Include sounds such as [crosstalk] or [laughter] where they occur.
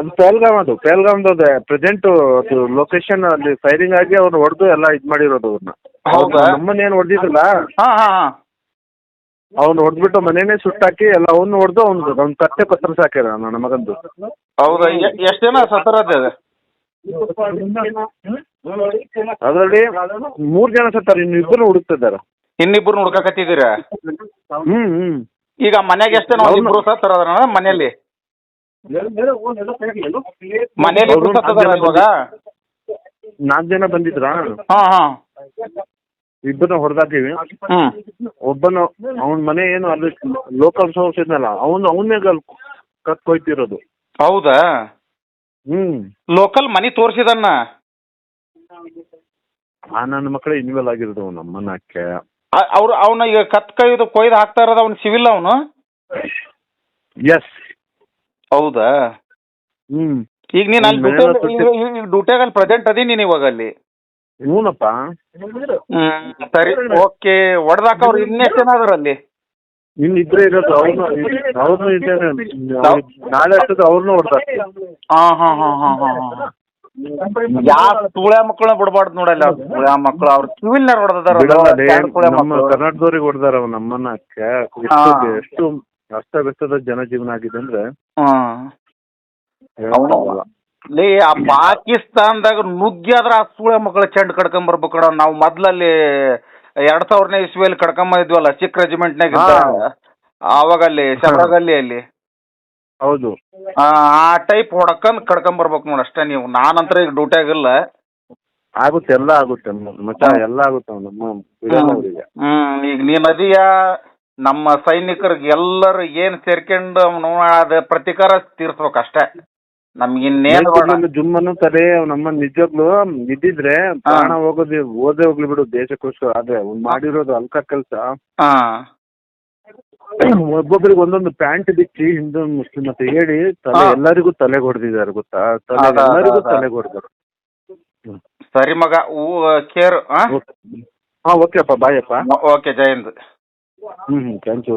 ಅದು ಪೆಹಲ್ಗಾಮ್ ಅದು ಪೆಹಲ್ಗಾಮ್ದು ಪ್ರೆಸೆಂಟ್ ಅದು ಲೊಕೇಶನ್ ಅಲ್ಲಿ ಫೈರಿಂಗ್ ಆಗಿ ಅವ್ರು ಹೊಡೆದು ಎಲ್ಲ ಇದು ಮಾಡಿರೋದು ಅವ್ರನ್ನ ಹೌದಾ? ನಮ್ಮನ್ನ ಏನು ಹೊಡೆದಿದ್ರಲ್ಲ? ಹಾ ಹಾ ಹಾ. ಅವ್ನು ಹೊಡೆದ್ಬಿಟ್ಟು ಮನೇನೆ ಸುಟ್ಟಾಕಿ ಎಲ್ಲ ಅವ್ನು ಹೊಡೆದು ಅವ್ನು ಅವ್ನ ಕತ್ತೆ ಪತ್ರ ಸಾಕ್ಯಾರ ನನ್ನ ಮಗಂದು. ಹೌದಾ? ಎಷ್ಟ್ ಜನ ಅದು? ಅದರಲ್ಲಿ ಮೂರ್ ಜನ ಸತ್ತಾರೆ ಇನ್ನು ಇಬ್ಬರು ಹುಡುಕ್ತಿದ್ದಾರೆ. ಇನ್ನಿಬ್ರು ಹುಡ್ಕಕತ್ತಿದ್ದೀರ? ಹ್ಮ್ ಹ್ಮ್. ಈಗ ಮನ್ಯಾಗ ಎಷ್ಟು ಜನ ಸತ್ತರದ್ರ ಮನೆಯಲ್ಲಿ? ಮನೇಲಿ ನಾಲ್ಕು ಜನ ಇವಾಗ? ನಾಲ್ಕು ಜನ ಬಂದಿದ್ರಾ? ಹಾ ಹಾ. ಇಬ್ಬರನ್ನ ಹೊಡೆದಾಕಿವಿ. ಹ್ಮ್. ಒಬ್ಬನು ಅವನ ಮನೆ ಏನು ಅಲ್ಲಿ ಲೋಕಲ್ ಸೌಸ್ ಇದ್ನಲ್ಲ ಅವನು ಅವನೇ ಕತ್ ಕೊಯ್ತಿರೋದು. ಹೌದಾ? ಹ್ಮ್. ಲೋಕಲ್ ಮನಿ ತೋರ್ಸಿದನ್ನ? ಆ ನನ್ನ ಮಕ್ಕಳೇ ಇನ್ವೆಲ್ ಆಗಿರೋದು ಅವನ ಅಮ್ಮನ ಅಕ್ಕೆ. ಅವ್ರು ಅವನ ಈಗ ಕತ್ ಕೈದು ಕೊಯ್ದು ಹಾಕ್ತಾ ಇರೋದು ಅವ್ನು ಸಿವಿಲ್ ಅವನು? ಎಸ್ ಹೌದಾ? ಹ್ಮ್. ಈಗ ನೀನ್ ಅಲ್ಲಿ ಈಗ ಡ್ಯೂಟಿಯಾಗ ಅಲ್ಲಿ ಪ್ರೆಸೆಂಟ್ ಅದೀನಿ ನೀನ್ ಇವಾಗ ಅಲ್ಲಿ? ಹ್ಞೂನಪ್ಪ ಹ್ಮ್ ಸರಿ ಓಕೆ. ಹೊಡೆದಾಕವ್ರು ಇನ್ನೆಷ್ಟು ಜನ ಅದಾರ ಅಲ್ಲಿ? ಇರೋದು ಅವ್ರನ್ನ ಅವ್ರನ್ನೂ ಇದ್ದೇನೆ ನಾಳೆ ಅಷ್ಟೊತ್ತು ಅವ್ರನ್ನೂ ಹೊಡ್ತಾರೆ ಹಾ ಹಾ ಹಾ ಹಾ ಹಾ ಹಾ. ಮಕ್ಕಳನ್ನ ಬಿಡಬಾರ್ದು ನೋಡಲ್ಲ ಮಕ್ಕಳು ಅವ್ರ ಕಿವಿಲ್ನ ಹೊಡೆದಾರ ಬಿಡಲ್ಲ ಲೇ, ನಮ್ಮ ಕರ್ನಾಟಕದವ್ರಿಗೆ ಹೊಡೆದಾರ ನಮ್ಮನ್ನ. ಕ- ಎಷ್ಟು ಹಾ. ಎಷ್ಟು ಅಸ್ತವ್ಯಸ್ತದ ಜನಜೀವನ ಆಗಿದೆ ಅಂದ್ರೆ ಹ್ಮ್. ಲೇ ಆ ಪಾಕಿಸ್ತಾನದಾಗ ನುಗ್ಗ್ಯಾದ್ರ ಆ ಸೂಳೆ ಮಕ್ಕಳ ಚೆಂಡ್ ಕಡ್ಕೊಂಡ್ ಬರ್ಬೇಕು ಕಣ. ನಾವು ಮೊದ್ಲಲ್ಲಿ ಎರಡ್ ಸಾವಿರನೇ ಇಸ್ವಿಯಲ್ಲಿ ಕಡ್ಕೊಂಡ್ ಇದ್ವಲ್ಲ ಸಿಕ್ ರೆಜಿಮೆಂಟ್ ನಾಗ ಆವಾಗ ಅಲ್ಲಿ ಶಬರಗಲ್ಲಿ ಅಲ್ಲಿ? ಹೌದು. ಆ ಟೈಪ್ ಹೊಡ್ಕೊಂಡ್ ಕಡ್ಕೊಂಡ್ ಬರ್ಬೇಕು ನೋಡಿ ಅಷ್ಟೇ ನೀವು. ನಾನಂತರ ಈಗ ಡ್ಯೂಟಿಯಾಗಿಲ್ಲ ಆಗುತ್ತೆ ಎಲ್ಲ ಆಗುತ್ತೆ. ಮಚ್ಚ ಎಲ್ಲ ಆಗುತ್ತೆ ನಮ್ಮ ಹ್ಮ್. ಈಗ ನೀನ್ ಅದೀಯ ನಮ್ಮ ಸೈನಿಕರಿಗೆ ಎಲ್ಲರೂ ಏನ್ ಸೇರ್ಕೊಂಡು ಅವನು ಅದ ಪ್ರತಿಕಾರ ತೀರ್ಸ್ಬೇಕು ಅಷ್ಟೇ ನಮ್ಗೆ ಇನ್ನೇನು ಬೇಡ. ಜುಮ್ಮನ್ನು ಜುಮ್ ಅನ್ನುತ್ತಾರೆ ನಮ್ಮ ನಿಜವಾಗ್ಲು ಇದ್ದಿದ್ರೆ ಪ್ರಾಣ ಹೋಗೋದು ಓದೇ ಹೋಗ್ಲಿ ಬಿಡು ದೇಶಕ್ಕೋಸ್ಕರ. ಆದ್ರೆ ಅವ್ನ್ ಮಾಡಿರೋದು ಅಲ್ಕ ಕೆಲ್ಸ. ಹಾ. [clears throat] ಒಬ್ಬೊಬ್ಬರಿಗೆ ಒಂದೊಂದು ಪ್ಯಾಂಟ್ ಬಿಚ್ಚಿ ಹಿಂದೂ ಮುಸ್ಲಿಂ ಅಂತ ಹೇಳಿ ತಲೆ ಹಾ. ಎಲ್ಲರಿಗೂ ತಲೆಗೆ ಹೊಡೆದಿದ್ದಾರೆ ಗೊತ್ತಾ? ತಲೆ ಅದ, ಅದ, ಎಲ್ಲರಿಗೂ ತಲೆ ತಲೆಗೆ ಹೊಡೆದರು ಸರಿ ಮಗ ಕೇರ್ ಹಾ ಹಾ ಓಕೆ ಅಪ್ಪ ಬಾಯಪ್ಪ. ಓಕೆ ಜಯಂತ್. ಹ್ಮ್ ಹ್ಮ್ ಥ್ಯಾಂಕ್ ಯು